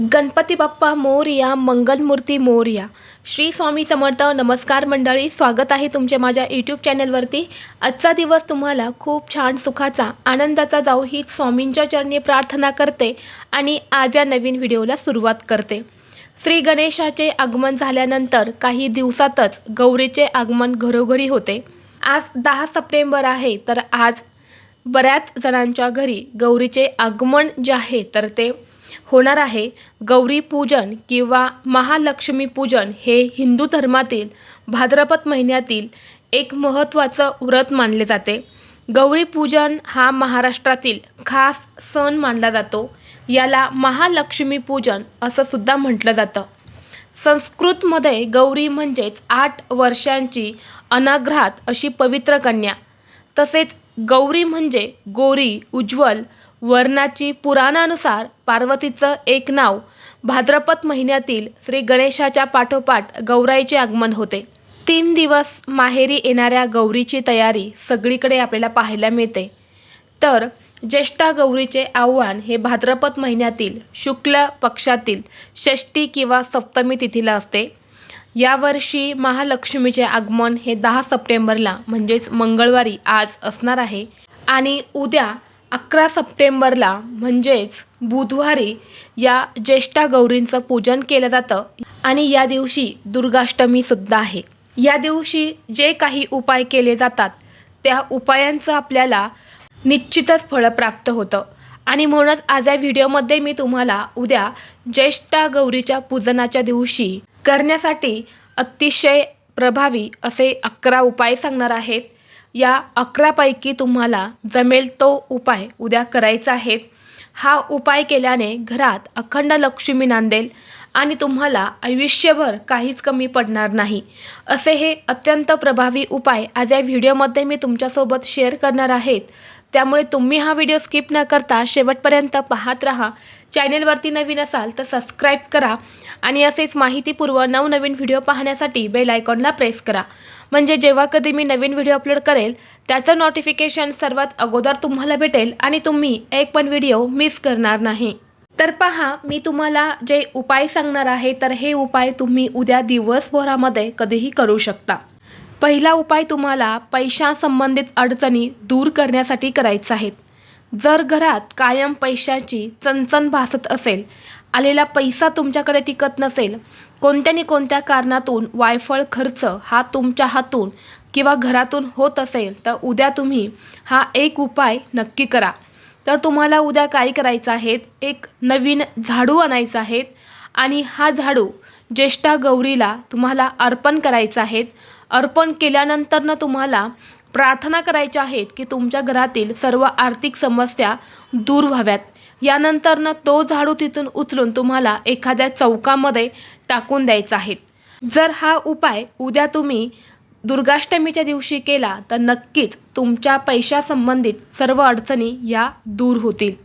गणपती बाप्पा मोरया मंगलमूर्ती मोरया. श्री स्वामी समर्थ नमस्कार मंडळी. स्वागत आहे तुमच्या माझ्या यूट्यूब चॅनलवरती आजचा दिवस तुम्हाला खूप छान सुखाचा आनंदाचा जाऊ ही स्वामींच्या चरणी प्रार्थना करते आणि आज या नवीन व्हिडिओला सुरुवात करते. श्री गणेशाचे आगमन झाल्यानंतर काही दिवसातच गौरीचे आगमन घरोघरी होते. आज दहा सप्टेंबर आहे तर आज बऱ्याच जणांच्या घरी गौरीचे आगमन जे आहे तर ते होणार आहे. गौरी पूजन किंवा महालक्ष्मी पूजन हे हिंदू धर्मातील भाद्रपद महिन्यातील एक महत्त्वाचं व्रत मानले जाते. गौरी पूजन हा महाराष्ट्रातील खास सण मानला जातो. याला महालक्ष्मी पूजन असं सुद्धा म्हटलं जातं. संस्कृतमध्ये गौरी म्हणजेच आठ वर्षांची अनाघ्रात अशी पवित्र कन्या. तसेच गौरी म्हणजे गोरी उज्ज्वल वर्णाची पुराणानुसार पार्वतीचं एक नाव भाद्रपद महिन्यातील श्री गणेशाच्या पाठोपाठ गौराईचे आगमन होते. तीन दिवस माहेरी येणाऱ्या गौरीची तयारी सगळीकडे आपल्याला पाहायला मिळते. तर ज्येष्ठा गौरीचे आव्हान हे भाद्रपद महिन्यातील शुक्ल पक्षातील षष्टी किंवा सप्तमी तिथीला असते. यावर्षी महालक्ष्मीचे आगमन हे दहा सप्टेंबरला म्हणजेच मंगळवारी आज असणार आहे. आणि उद्या अकरा सप्टेंबरला म्हणजेच बुधवारी या ज्येष्ठा गौरींचं पूजन केलं जातं. आणि या दिवशी दुर्गाष्टमीसुद्धा आहे. या दिवशी जे काही उपाय केले जातात त्या उपायांचं आपल्याला निश्चितच फळ प्राप्त होतं. आणि म्हणूनच आज या व्हिडिओमध्ये मी तुम्हाला उद्या ज्येष्ठा गौरीच्या पूजनाच्या दिवशी करण्यासाठी अतिशय प्रभावी असे अकरा उपाय सांगणार आहेत. या अकरापैकी तुम्हाला जमेल तो उपाय उद्या करायचा आहे. हा उपाय केल्याने घरात अखंड लक्ष्मी नांदेल आणि तुम्हाला आयुष्यभर काहीच कमी पडणार नाही. असे हे अत्यंत प्रभावी उपाय आज या व्हिडिओमध्ये मी तुमच्यासोबत शेअर करणार आहेत. त्यामुळे तुम्ही हा व्हिडिओ स्किप न करता शेवटपर्यंत पाहत राहा. चॅनेलवरती नवीन असाल तर सबस्क्राईब करा आणि असेच माहितीपूर्व नवनवीन व्हिडिओ पाहण्यासाठी बेल आयकॉनला प्रेस करा. म्हणजे जेव्हा कधी मी नवीन व्हिडिओ अपलोड करेल त्याचं नोटिफिकेशन सर्वात अगोदर तुम्हाला भेटेल आणि तुम्ही एक पण व्हिडिओ मिस करणार नाही. तर पहा मी तुम्हाला जे उपाय सांगणार आहे तर हे उपाय तुम्ही उद्या दिवसभरामध्ये कधीही करू शकता. पहिला उपाय तुम्हाला पैशासंबंधित अडचणी दूर करण्यासाठी करायचा आहेत. जर घरात कायम पैशाची चणचण भासत असेल आलेला पैसा तुमच्याकडे टिकत नसेल कोणत्या न कोणत्या कारणातून वायफळ खर्च हा तुमच्या हातून किंवा घरातून होत असेल तर उद्या तुम्ही हा एक उपाय नक्की करा. तर तुम्हाला उद्या काय करायचं आहे? एक नवीन झाडू आणायचा आहे आणि हा झाडू ज्येष्ठा गौरीला तुम्हाला अर्पण करायचा आहे. अर्पण केल्यानंतरनं तुम्हाला प्रार्थना करायच्या आहेत की तुमच्या घरातील सर्व आर्थिक समस्या दूर व्हाव्यात. यानंतरनं तो झाडू तिथून उचलून तुम्हाला एखाद्या चौकामध्ये टाकून द्यायचा आहे. जर हा उपाय उद्या तुम्ही दुर्गाष्टमीच्या दिवशी केला तर नक्कीच तुमच्या पैशासंबंधित सर्व अडचणी या दूर होतील.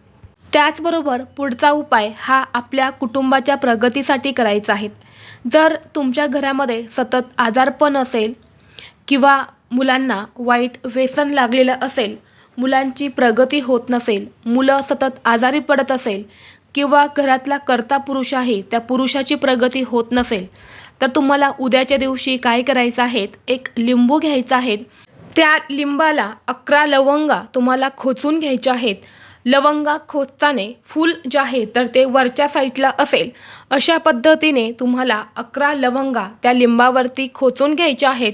त्याचबरोबर पुढचा उपाय हा आपल्या कुटुंबाच्या प्रगतीसाठी करायचा आहे. जर तुमच्या घरामध्ये सतत आजारपण असेल किंवा मुलांना वाईट व्यसन लागलेलं असेल मुलांची प्रगती होत नसेल मुलं सतत आजारी पडत असेल किंवा घरातला कर्ता पुरुष आहे त्या पुरुषाची प्रगती होत नसेल तर तुम्हाला उद्याच्या दिवशी काय करायचं आहे? एक लिंबू घ्यायचा आहे. त्या लिंबाला अकरा लवंगा तुम्हाला खोचून घ्यायच्या आहेत. लवंगा खोचताने फूल जे आहे तर ते वरच्या साईडला असेल. अशा पद्धतीने तुम्हाला अकरा लवंगा त्या लिंबावरती खोचून घ्यायच्या आहेत.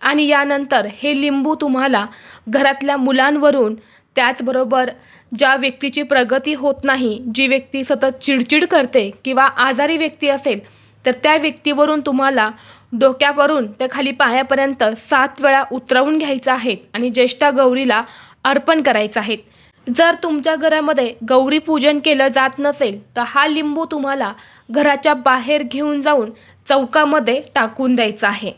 आणि यानंतर हे लिंबू तुम्हाला घरातल्या मुलांवरून त्याचबरोबर ज्या व्यक्तीची प्रगती होत नाही जी व्यक्ती सतत चिडचिड करते किंवा आजारी व्यक्ती असेल तर त्या व्यक्तीवरून तुम्हाला डोक्यावरून ते खाली पायापर्यंत सात वेळा उतरवून घ्यायचं आहे आणि ज्येष्ठा गौरीला अर्पण करायचं आहे. जर तुमच्या घरामध्ये गौरी पूजन केलं जात नसेल तर हा लिंबू तुम्हाला घराच्या बाहेर घेऊन जाऊन चौकामध्ये टाकून द्यायचा आहे.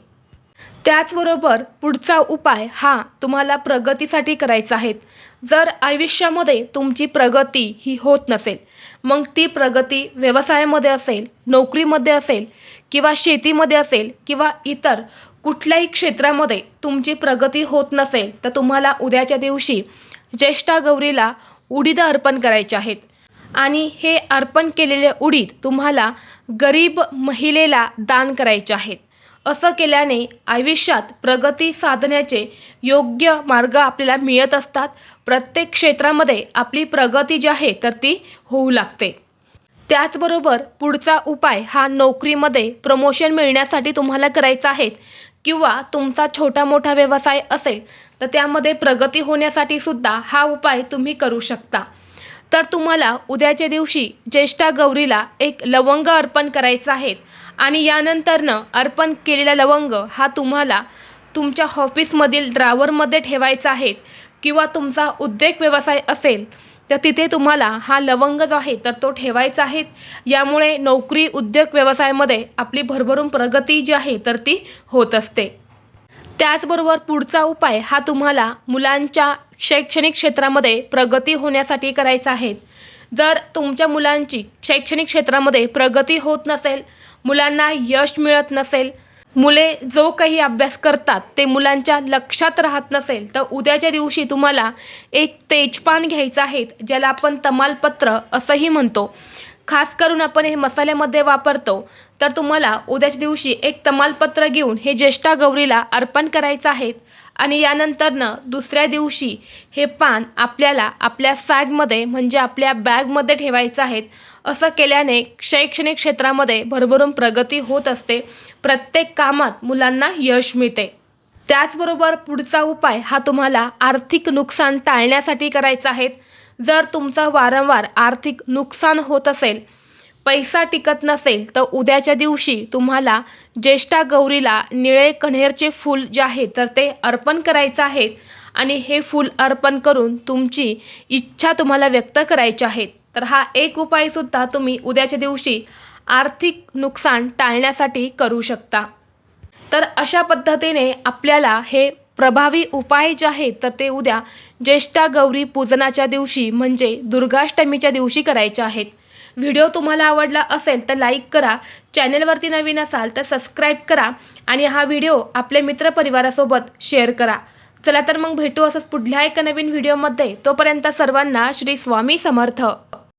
त्याचबरोबर पुढचा उपाय हा तुम्हाला प्रगतीसाठी करायचा आहे. जर आयुष्यामध्ये तुमची प्रगती ही होत नसेल मग ती प्रगती व्यवसायामध्ये असेल नोकरीमध्ये असेल किंवा शेतीमध्ये असेल किंवा इतर कुठल्याही क्षेत्रामध्ये तुमची प्रगती होत नसेल तर तुम्हाला उद्याच्या दिवशी ज्येष्ठा गौरीला उडीद अर्पण करायचे आहेत. आणि हे अर्पण केलेले उडीद तुम्हाला गरीब महिलेला दान करायचे आहेत. असं केल्याने आयुष्यात प्रगती साधण्याचे योग्य मार्ग आपल्याला मिळत असतात. प्रत्येक क्षेत्रामध्ये आपली प्रगती जी आहे तर ती होऊ लागते. त्याचबरोबर पुढचा उपाय हा नोकरीमध्ये प्रमोशन मिळण्यासाठी तुम्हाला करायचा आहे. किंवा तुमचा छोटा मोठा व्यवसाय असेल तर त्यामध्ये प्रगती होण्यासाठी सुद्धा हा उपाय तुम्ही करू शकता. तर तुम्हाला उद्याच्या दिवशी ज्येष्ठा गौरीला एक लवंग अर्पण करायचं आहे आणि यानंतरनं अर्पण केलेला लवंग हा तुम्हाला तुमच्या ऑफिसमधील ड्रावरमध्ये ठेवायचा आहे किंवा तुमचा उद्योग व्यवसाय असेल तर तिथे तुम्हाला हा लवंग जो आहे तर तो ठेवायचा आहे. यामुळे नोकरी उद्योग व्यवसायामध्ये आपली भरभरून प्रगती जी आहे तर ती होत असते. त्याचबरोबर पुढचा उपाय हा तुम्हाला मुलांच्या शैक्षणिक क्षेत्रामध्ये प्रगती होण्यासाठी करायचा आहे. जर तुमच्या मुलांची शैक्षणिक क्षेत्रामध्ये प्रगती होत नसेल मुलांना यश मिळत नसेल मुले जो काही अभ्यास करतात ते मुलांच्या लक्षात राहत नसेल तर उद्याच्या दिवशी तुम्हाला एक तेजपान घ्यायचं आहे ज्याला आपण तमालपत्र असंही म्हणतो. खास करून आपण हे मसाल्यामध्ये वापरतो. तर तुम्हाला उद्याच्या दिवशी एक तमालपत्र घेऊन हे ज्येष्ठा गौरीला अर्पण करायचं आहे आणि यानंतरनं दुसऱ्या दिवशी हे पान आपल्याला आपल्या सॅगमध्ये म्हणजे आपल्या बॅगमध्ये ठेवायचं आहेत असं केल्याने शैक्षणिक क्षेत्रामध्ये भरभरून प्रगती होत असते. प्रत्येक कामात मुलांना यश मिळते. त्याचबरोबर पुढचा उपाय हा तुम्हाला आर्थिक नुकसान टाळण्यासाठी करायचा आहे. जर तुमचं वारंवार आर्थिक नुकसान होत असेल पैसा टिकत नसेल तर उद्याच्या दिवशी तुम्हाला ज्येष्ठा गौरीला निळे कण्हेरचे फूल जे आहे तर ते अर्पण करायचं आहे. आणि हे फूल अर्पण करून तुमची इच्छा तुम्हाला व्यक्त करायची आहेत तर हा एक उपायसुद्धा तुम्ही उद्याच्या दिवशी आर्थिक नुकसान टाळण्यासाठी करू शकता. तर अशा पद्धतीने आपल्याला हे प्रभावी उपाय जे आहेत तर ते उद्या ज्येष्ठा गौरी पूजनाच्या दिवशी म्हणजे दुर्गाष्टमीच्या दिवशी करायचे आहेत. व्हिडिओ तुम्हाला आवडला असेल तर लाईक करा चॅनलवरती नवीन असाल तर सबस्क्राईब करा आणि हा व्हिडिओ आपल्या मित्रपरिवारासोबत शेअर करा. चला तर मग भेटू असंच पुढल्या एका नवीन व्हिडिओमध्ये. तोपर्यंत सर्वांना श्री स्वामी समर्थ.